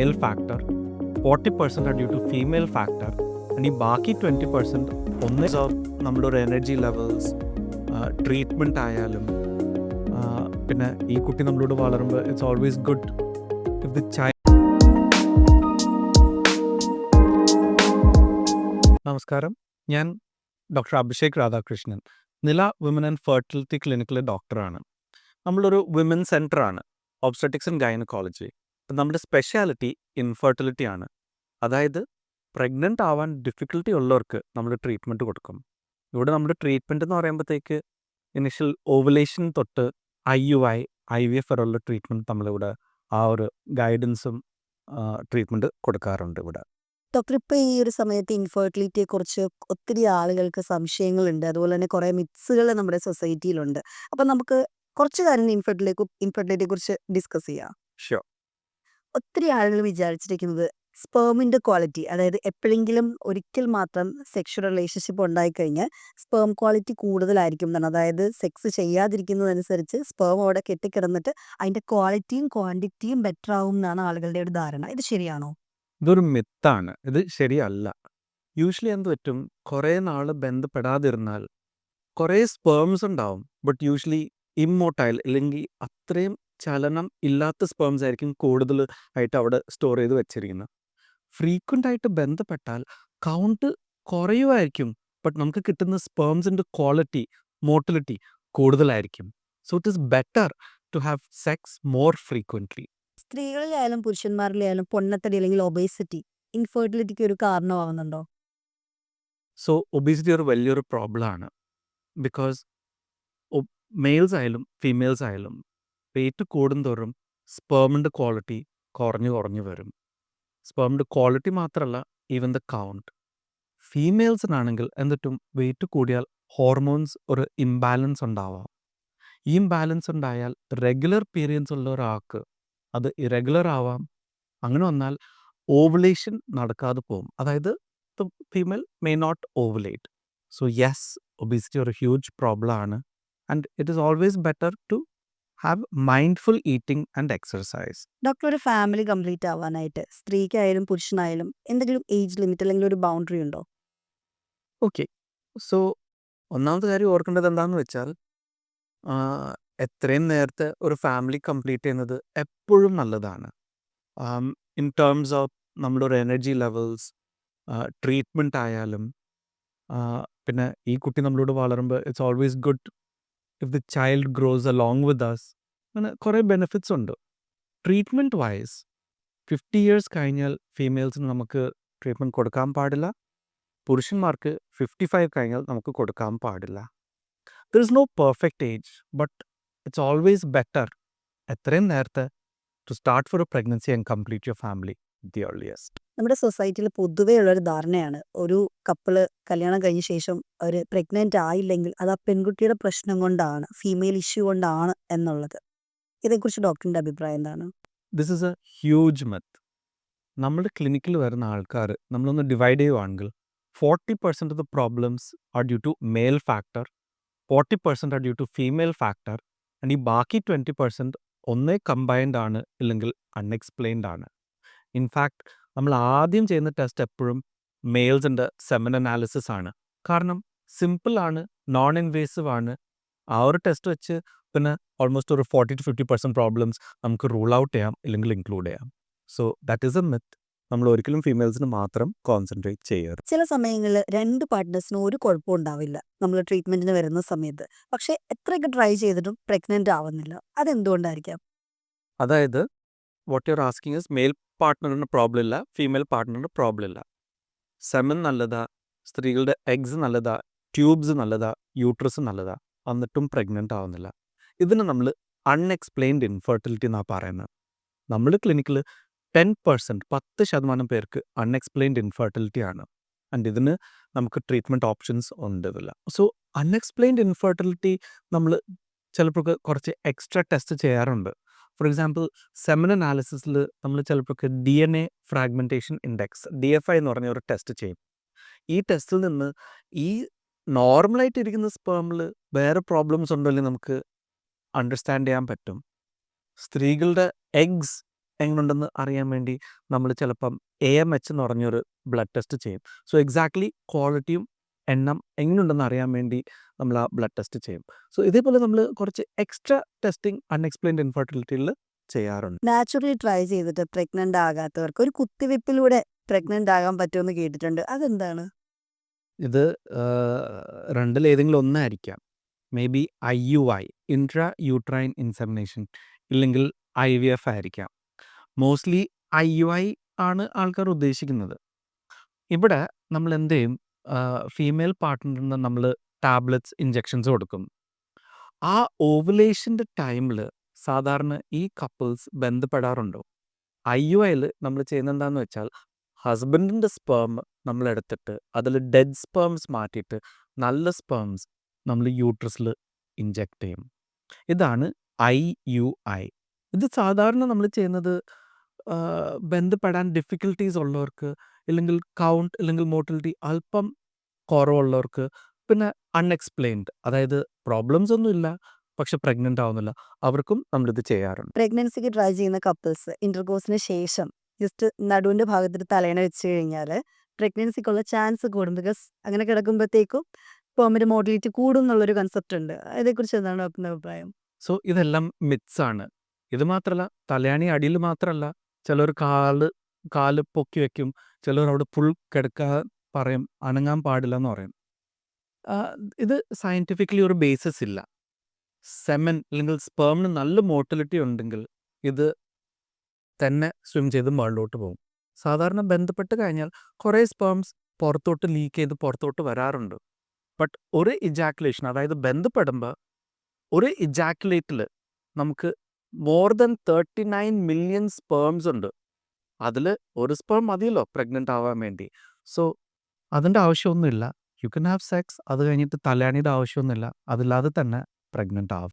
Male factor forty percent are due to female factor and ഈ ബാക്കി twenty percent ഒന്ന് നമ്മുടെ ഒരു എനർജി ലെവൽസ് ട്രീറ്റ്മെന്റ് ആയാലും പിന്നെ ഈ കുട്ടി നമ്മളോട് വളരുമ്പോൾ it's always good if the ചൈ നമസ്കാരം. ഞാൻ ഡോക്ടർ അഭിഷേക് രാധാകൃഷ്ണൻ. നില വിമൻ ആൻഡ് ഫെർട്ടിലിറ്റി ക്ലിനിക്കിലെ ഡോക്ടറാണ് നമ്മളൊരു വിമൻ സെന്ററാണ് ഒബ്സ്റ്ററ്റിക്സ് ആൻഡ് ഗൈനക്കോളജി നമ്മുടെ സ്പെഷ്യാലിറ്റി ഇൻഫെർട്ടിലിറ്റി ആണ്. അതായത് പ്രഗ്നന്റ് ആവാൻ ഡിഫിക്കൽട്ടി ഉള്ളവർക്ക് നമ്മൾ ട്രീറ്റ്മെന്റ് കൊടുക്കും. ഇവിടെ നമ്മുടെ ട്രീറ്റ്മെന്റ് എന്ന് പറയുമ്പോഴത്തേക്ക് ഇനിഷ്യൽ ഓവുലേഷൻ തൊട്ട് I U I I V F വരെയുള്ള ട്രീറ്റ്മെന്റ് നമ്മളിവിടെ ആ ഒരു ഗൈഡൻസും ട്രീറ്റ്മെന്റ് കൊടുക്കാറുണ്ട് ഇവിടെ. ഡോക്ടർ ഇപ്പോൾ ഈ ഒരു സമയത്ത് ഇൻഫെർട്ടിലിറ്റിയെ കുറിച്ച് ഒത്തിരി ആളുകൾക്ക് സംശയങ്ങളുണ്ട്. അതുപോലെ തന്നെ കുറേ മിത്സുകൾ നമ്മുടെ സൊസൈറ്റിയിലുണ്ട് അപ്പം നമുക്ക് കുറച്ച് കാര്യങ്ങൾ ഇൻഫെർട്ടിലിറ്റി ഇൻഫെർട്ടിലിറ്റിയെ കുറിച്ച് ഡിസ്കസ് ചെയ്യാം. ഷുവർ ഒത്തിരി ആളുകൾ വിചാരിച്ചിരിക്കുന്നത് സ്പേമിന്റെ ക്വാളിറ്റി അതായത് എപ്പോഴെങ്കിലും ഒരിക്കൽ മാത്രം സെക്ഷൽ റിലേഷൻഷിപ്പ് ഉണ്ടായിക്കഴിഞ്ഞാൽ സ്പേം ക്വാളിറ്റി കൂടുതലായിരിക്കും എന്നാണ്. അതായത് സെക്സ് ചെയ്യാതിരിക്കുന്നതനുസരിച്ച് സ്പേം അവിടെ കെട്ടിക്കിടന്നിട്ട് അതിന്റെ ക്വാളിറ്റിയും ക്വാണ്ടിറ്റിയും ബെറ്റർ ആവും എന്നാണ് ആളുകളുടെ ഒരു ധാരണ. ഇത് ശരിയാണോ? ഇതൊരു മിത്താണ് ഇത് ശരിയല്ല. യൂഷ്വലി എന്ത് പറ്റും? കുറേ നാൾ ബന്ധപ്പെടാതിരുന്നാൽ കുറേ സ്പേംസ് ഉണ്ടാവും. ബട്ട് യൂഷ്വലി ഇമ്മോട്ടൈൽ അല്ലെങ്കിൽ അത്രയും ചലനം ഇല്ലാത്ത സ്പേംസ് ആയിരിക്കും കൂടുതൽ ആയിട്ട് അവിടെ സ്റ്റോർ ചെയ്ത് വെച്ചിരിക്കുന്നത്. ഫ്രീക്വന്റ് ആയിട്ട് ബന്ധപ്പെട്ടാൽ കൗണ്ട് കുറയുമായിരിക്കും ബട്ട് നമുക്ക് കിട്ടുന്ന സ്പേംസിന്റെ ക്വാളിറ്റി മോട്ടിലിറ്റി കൂടുതലായിരിക്കും. So it is better to have sex more frequently സ്ത്രീകളിലായാലും പുരുഷന്മാരിലായാലും പൊണ്ണത്തടി അല്ലെങ്കിൽ ഒബേസിറ്റി ഇൻഫെർട്ടിലിറ്റിക്ക് ഒരു കാരണമാവുന്നുണ്ടോ? സോ ഒബേസിറ്റി ഒരു വലിയൊരു പ്രോബ്ലമാണ് ബിക്കോസ് മെയിൽസ് ആയാലും ഫീമെയിൽസ് ആയാലും വെയിറ്റ് കൂടുന്തോറും സ്പേമിന്റെ ക്വാളിറ്റി കുറഞ്ഞു കുറഞ്ഞു വരും. സ്പേമിന്റെ ക്വാളിറ്റി മാത്രമല്ല ഈവൻ ദ കൗണ്ട് ഫീമെയിൽസിനാണെങ്കിൽ എന്നിട്ടും വെയിറ്റ് കൂടിയാൽ ഹോർമോൺസ് ഒരു ഇംബാലൻസ് ഉണ്ടാവാം. ഈ ഇംബാലൻസ് ഉണ്ടായാൽ റെഗുലർ പീരിയൻസ് ഉള്ള ഒരാൾക്ക് അത് ഇറെഗുലർ ആവാം. അങ്ങനെ വന്നാൽ ഓവുലേഷൻ നടക്കാതെ പോകും. അതായത് the female may not ovulate. So, yes, obesity ഒരു huge problem ആണ്. And it is always better to have mindful eating and exercise. Doctor ഒരു ഫാമിലി കംപ്ലീറ്റ് ആവാനായിട്ട്. സ്ത്രീക്കായാലും പുരുഷനായാലും എന്തെങ്കിലും ഏജ് ലിമിറ്റ് അല്ലെങ്കിൽ ഒരു ബൗണ്ടറി ഉണ്ടോ? ഓക്കെ സോ ഒന്നാമത്തെ കാര്യം ഓർക്കേണ്ടത് എന്താണെന്ന് വെച്ചാൽ എത്രയും നേരത്തെ ഒരു ഫാമിലി കംപ്ലീറ്റ് ചെയ്യുന്നത് എപ്പോഴും നല്ലതാണ്. ഇൻ ടേംസ് ഓഫ് നമ്മുടെ ഒരു എനർജി ലെവൽസ് ട്രീറ്റ്മെന്റ് ആയാലും പിന്നെ ഈ കുട്ടി നമ്മളോട് വളരുമ്പോൾ it's always good if the child grows along with us അങ്ങനെ കുറേ ബെനിഫിറ്റ്സ് ഉണ്ട്. ട്രീറ്റ്മെന്റ് വൈസ് ഫിഫ്റ്റി ഇയേഴ്സ് കഴിഞ്ഞാൽ ഫീമെയിൽസിന് നമുക്ക് ട്രീറ്റ്മെന്റ് കൊടുക്കാൻ പാടില്ല. പുരുഷന്മാർക്ക് ഫിഫ്റ്റി ഫൈവ് കഴിഞ്ഞാൽ നമുക്ക് കൊടുക്കാൻ പാടില്ല. There is no perfect age but it's always better എത്രയും നേരത്തെ to start for a pregnancy and complete your family the earliest നമ്മുടെ സൊസൈറ്റിയിൽ പൊതുവേ ഉള്ളൊരു ധാരണയാണ്. ഒരു കപ്പിൾ കല്യാണം കഴിഞ്ഞ ശേഷം അവർ പ്രഗ്നന്റ് ആയില്ലെങ്കിൽ അത് ആ പെൺകുട്ടിയുടെ പ്രശ്നം കൊണ്ടാണ് ഫീമെയിൽ ഇഷ്യൂ കൊണ്ടാണ് എന്നുള്ളത്. ഇതേക്കുറിച്ച് ഡോക്ടറിന്റെ അഭിപ്രായം എന്താണ്? This is a huge myth നമ്മുടെ ക്ലിനിക്കിൽ വരുന്ന ആൾക്കാർ നമ്മളൊന്ന് ഡിവൈഡ് ചെയ്യുവാണെങ്കിൽ forty percent of the problems are due to male factor forty percent are due to female factor and ഈ ബാക്കി ട്വന്റി പെർസെന്റ് ഒന്നേ കമ്പൈൻഡ് ആണ് ഇല്ലെങ്കിൽ അൺഎക്സ്പ്ലെയിൻഡ് ആണ്. ഇൻഫാക്ട് നമ്മൾ ആദ്യം ചെയ്യുന്ന ടെസ്റ്റ് എപ്പോഴും മെയിൽസിന്റെ സെമൻ അനാലിസിസ് ആണ്. കാരണം സിമ്പിൾ ആണ് നോൺ ഇൻവേസീവ് ആണ്. ആ ഒരു ടെസ്റ്റ് വെച്ച് പിന്നെ ഓൾമോസ്റ്റ് ഒരു forty to fifty percent problems നമുക്ക് റൂൾ ഔട്ട് ചെയ്യാം ഇല്ലെങ്കിൽ ഇൻക്ലൂഡ് ചെയ്യാം. So that is a myth നമ്മൾ ഒരിക്കലും ഫീമെയിൽസിന് മാത്രം കോൺസെൻട്രേറ്റ് ചെയ്യരുത്. ചില സമയങ്ങളിൽ രണ്ട് പാർട്ട്നേഴ്സിനും ഒരു കുഴപ്പം ഉണ്ടാവില്ല നമ്മൾ ട്രീറ്റ്മെന്റിന് വരുന്ന സമയത്ത്. പക്ഷേ എത്രയൊക്കെ ട്രൈ ചെയ്തിട്ടും പ്രഗ്നന്റ് ആവുന്നില്ല. അതെന്തുകൊണ്ടായിരിക്കാം? അതായത് what you're asking is male പാർട്ട്ണറിന് problem ഇല്ല ഫീമെയിൽ പാർട്ട്ണറിന് പ്രോബ്ലം ഇല്ല. സെമൻ നല്ലതാ സ്ത്രീകളുടെ എഗ്സ് നല്ലതാ ട്യൂബ്സ് നല്ലതാ യൂട്രസ് നല്ലതാ എന്നിട്ടും പ്രഗ്നന്റ് ആവുന്നില്ല. ഇതിന് നമ്മൾ അൺഎക്സ്പ്ലെയിൻഡ് ഇൻഫെർട്ടിലിറ്റി എന്നാണ് പറയുന്നത്. നമ്മൾ ക്ലിനിക്കിൽ ടെൻ പെർസെന്റ് പത്ത് ശതമാനം പേർക്ക് അൺഎക്സ്പ്ലെയിൻഡ് ഇൻഫെർട്ടിലിറ്റി ആണ്. ആൻഡ് ഇതിന് നമുക്ക് ട്രീറ്റ്മെന്റ് ഓപ്ഷൻസ് ഉണ്ട് ഇതില്ല സോ അൺഎക്സ്പ്ലെയിൻഡ് ഇൻഫെർട്ടിലിറ്റി നമ്മൾ ചിലപ്പോൾ കുറച്ച് എക്സ്ട്രാ ടെസ്റ്റ് ചെയ്യാറുണ്ട്. ഫോർ എക്സാമ്പിൾ സെമൻ അനാലിസിസിൽ നമ്മൾ ചിലപ്പോൾ D N A fragmentation index D F I എന്ന് പറഞ്ഞ ഒരു ടെസ്റ്റ് ചെയ്യും ഈ ടെസ്റ്റിൽ നിന്ന് ഈ നോർമലായിട്ട് ഇരിക്കുന്ന സ്പേമിൽ വേറെ പ്രോബ്ലംസ് ഉണ്ടോ അല്ലെങ്കിൽ നമുക്ക് അണ്ടർസ്റ്റാൻഡ് ചെയ്യാൻ പറ്റും സ്ത്രീകളുടെ എഗ്സ് എങ്ങനെയുണ്ടെന്ന് അറിയാൻ വേണ്ടി നമ്മൾ ചിലപ്പം എ എം എച്ച് എന്ന് പറഞ്ഞൊരു ബ്ലഡ് ടെസ്റ്റ് ചെയ്യും. സോ എക്സാക്ട്ലി ക്വാളിറ്റിയും എണ്ണം എങ്ങനെയുണ്ടെന്ന് അറിയാൻ വേണ്ടി നമ്മൾ ആ ബ്ലഡ് ടെസ്റ്റ് ചെയ്യും. സോ ഇതേപോലെ നമ്മൾ കുറച്ച് എക്സ്ട്രാ ടെസ്റ്റിംഗ് അൺഎക്സ്പ്ലെയിൻഡ് ഇൻഫെർട്ടിലിറ്റിയിൽ ചെയ്യാറുണ്ട്. നാച്ചുറലി ട്രൈ ചെയ്തിട്ട് പ്രഗ്നന്റ് ആകാത്തവർക്ക് ഒരു കുത്തിവെപ്പിലൂടെ പ്രഗ്നന്റ് ആകാൻ പറ്റുമെന്ന് കേട്ടിട്ടുണ്ട്. അതെന്താണ്? ഇത് രണ്ടിൽ ഏതെങ്കിലും ഒന്നായിരിക്കാം. Maybe I U I intra uterine insemination ഇല്ലെങ്കിൽ ഐ വി എഫ് ആയിരിക്കാം. മോസ്റ്റ്ലി ഐ യു ഐ ആണ് ആൾക്കാർ ഉദ്ദേശിക്കുന്നത്. ഇവിടെ നമ്മൾ എന്ത് ചെയ്യും ഫീമെയിൽ പാർട്ട്ണറിന് നമ്മൾ ടാബ്ലറ്റ്സ്, ഇൻജെക്ഷൻസ് കൊടുക്കും. ആ ഓവുലേഷന്റെ ടൈമിൽ സാധാരണ ഈ കപ്പിൾസ് ബന്ധപ്പെടാറുണ്ടോ? ഐ യു ഐയിൽ നമ്മൾ ചെയ്യുന്ന എന്താണെന്ന് വെച്ചാൽ ഹസ്ബൻഡിന്റെ സ്പേം നമ്മൾ എടുത്തിട്ട് അതിൽ ഡെഡ് സ്പേംസ് മാറ്റിയിട്ട് നല്ല സ്പേംസ് നമ്മൾ യൂട്രസിൽ ഇഞ്ചെക്ട് ചെയ്യും. ഇതാണ് ഐ യു ഐ ഇത് സാധാരണ നമ്മൾ ചെയ്യുന്നത് ബന്ധപ്പെടാൻ ഡിഫിക്കൽട്ടീസ് ഉള്ളവർക്ക് ഇല്ലെങ്കിൽ കൗണ്ട് ഇല്ലെങ്കിൽ മോട്ടിലിറ്റി അല്പം കുറവുള്ളവർക്ക് പിന്നെ അൺഎക്സ്പ്ലെയിൻഡ് അതായത് പ്രോബ്ലംസ് ഒന്നുമില്ല പക്ഷെ പ്രഗ്നന്റ് ആവുന്നില്ല അവർക്കും ഇത് ചെയ്യാറുണ്ട്. പ്രഗ്നൻസിക്ക് ട്രൈ ചെയ്യുന്ന കപ്പിൾസ് ഇന്റർകോഴ്സിന് ശേഷം ജസ്റ്റ് നടുവിന്റെ ഭാഗത്ത് തലേണ വെച്ച് കഴിഞ്ഞാൽ പ്രഗ്നൻസിക്കുള്ള ചാൻസ് കൂടും. ബിക്കോസ് അങ്ങനെ കിടക്കുമ്പോഴത്തേക്കും സ്പേമിന്റെ മോഡിലിറ്റി കൂടും എന്നുള്ളൊരു കൺസെപ്റ്റ് ഉണ്ട്. അതേക്കുറിച്ച് എന്താണ് ഡോക്ടറിന്റെ അഭിപ്രായം? സോ ഇതെല്ലാം മിത്സ് ആണ്. ഇത് മാത്രമല്ല തലയാണി അടിയിൽ മാത്രമല്ല ചിലർ കാൽ കാൽ പൊക്കി വെക്കും. ചിലർ അവിടെ ഫുൾ കിടക്കാൻ പറയും. അനങ്ങാൻ പാടില്ല എന്ന് പറയും. ഇത് സയന്റിഫിക്കലി ഒരു ബേസിസ് ഇല്ല. സെമൻ അല്ലെങ്കിൽ സ്പേമിന് നല്ല മോട്ടിലിറ്റി ഉണ്ടെങ്കിൽ ഇത് തന്നെ സ്വിം ചെയ്ത് മുകളിലോട്ട് പോകും. സാധാരണ ബന്ധപ്പെട്ട് കഴിഞ്ഞാൽ കുറേ സ്പേംസ് പുറത്തോട്ട് ലീക്ക് ചെയ്ത് പുറത്തോട്ട് വരാറുണ്ട്. ബട്ട് ഒരു ഇജാക്കുലേഷൻ അതായത് ബന്ധപ്പെടുമ്പോൾ ഒരു ഇജാക്കുലേറ്റിൽ നമുക്ക് മോർ ദാൻ 39 മില്യൺ സ്പേംസ് ഉണ്ട്. അതിൽ ഒരു സ്പേം മതിയല്ലോ പ്രഗ്നന്റ് ആവാൻ വേണ്ടി. സോ അതിന്റെ ആവശ്യമൊന്നുമില്ല. യു കൻ ഹാവ് സെക്സ് അത് കഴിഞ്ഞിട്ട് തലയാണിയുടെ ആവശ്യമൊന്നുമില്ല. അതില്ലാതെ തന്നെ പ്രഗ്നന്റ് ആവും.